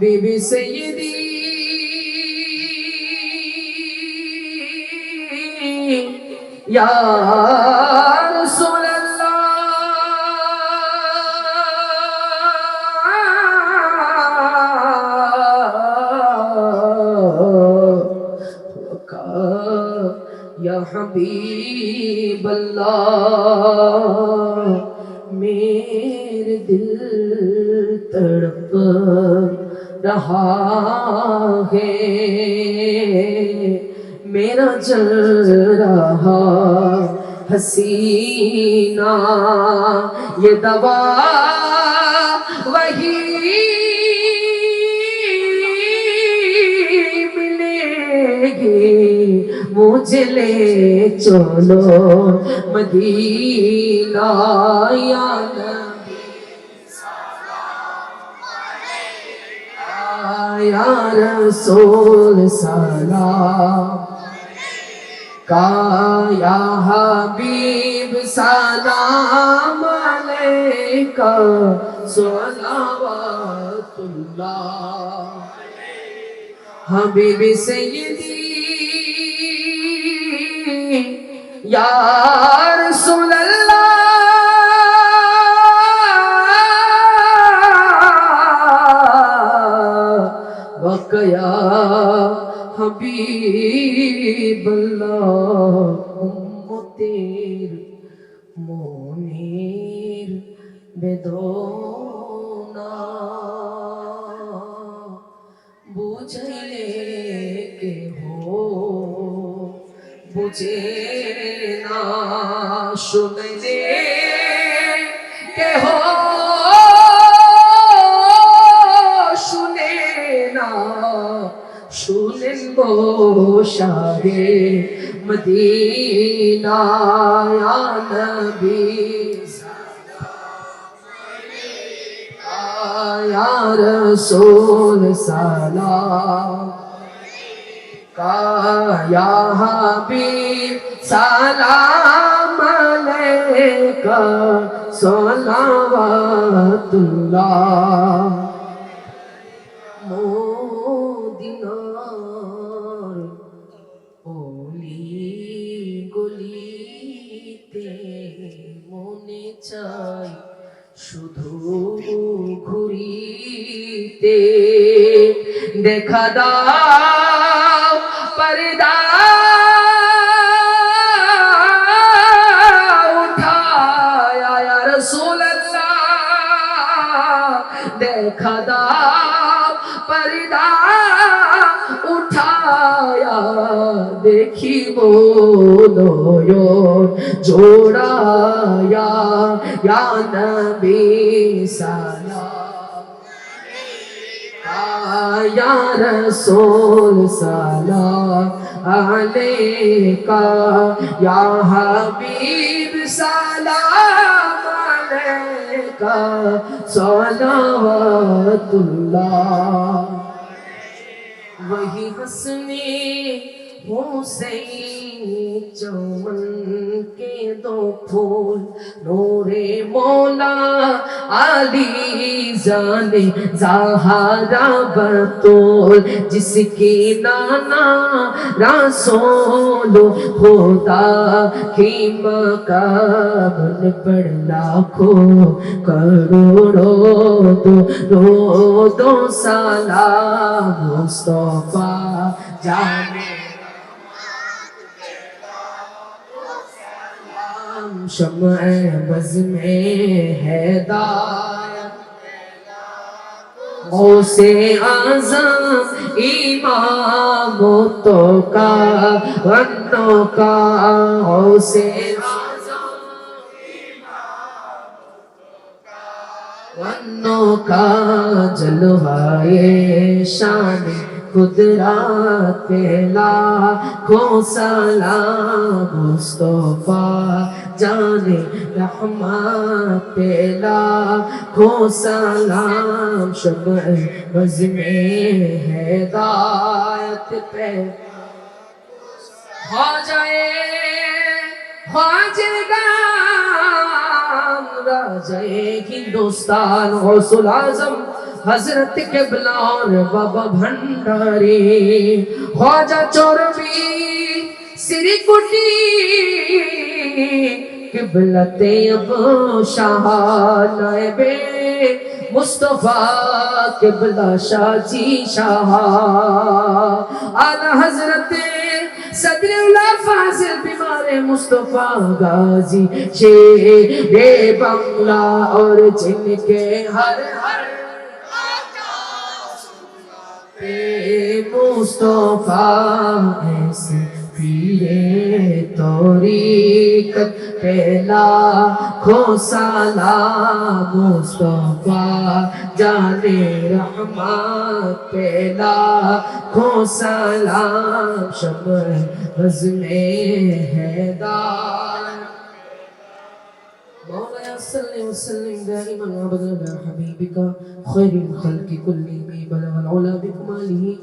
حبيبي سيدي يا رسول الله وكا يا حبيب الله रहा है मेरा जल रहा हसीना ये दवा वही मिलेगी मुझे ले चलो मदीना या يا رسول سلام کا یا حبیب سلام علیکہ صلوات اللہ حبیب سیدی یا رسول اللہ بقيا حبيب الله উম্মতের মনির বেদনা বুঝলে কে হো বুঝে না শুনলে কে হো पोशाहे मदीना या नबी या रसूल सलाम काया हबीब सलाम अलैका सलावतुल्लाह মনে চাই শুধু ঘুরিতে। দেখা দাও পর্দা দেখিব নয়ন জোড়ায়া ইয়া নবী সালাম या रसूल सलाम अलैका या हबीब सलाम अलैका सलावतुल्लाह वही हसने حسین چمن کے دو پھول نور مولا علی زانے زہارا بطول جس کی نانا رسول خدا کی مقابل پر لاکھوں کروڑوں دو رو دو سلام مصطفیٰ جانے شمع بزم حیدار غوث اعظم امام تو کا غنوں کا غوث ونوں کا جلوائے شان قدرات پہ لاکھوں سلام مصطفیٰ जाने रहमत लाखों सलाम शब बज में हैदायत पे हो जाए हो जाएगा রাজায়ে হিন্দুস্তান গৌসুল আজম হজরত কেবলা और বাবা ভণ্ডারি খাজা চরবি শ্রী কুটি কিবলতে আব শাহ নাইবে মুস্তফা কিবলা শাজি শাহ আলা হজরতে সদরুল্লাহ ফাজিল বিমারে মুস্তফা গাজী शेरे बंगला और जिनके हर हर पे मुस्तफा ऐसे पीरे तौरीकत پہلا کھو سالام مصطفیٰ جان رحمت پہلا کھو سالام شمع حیدار مولایا صلی وسلم دائما عبدنا حبیبکا، خیر خلق کلی میں بلو العلا بکمالی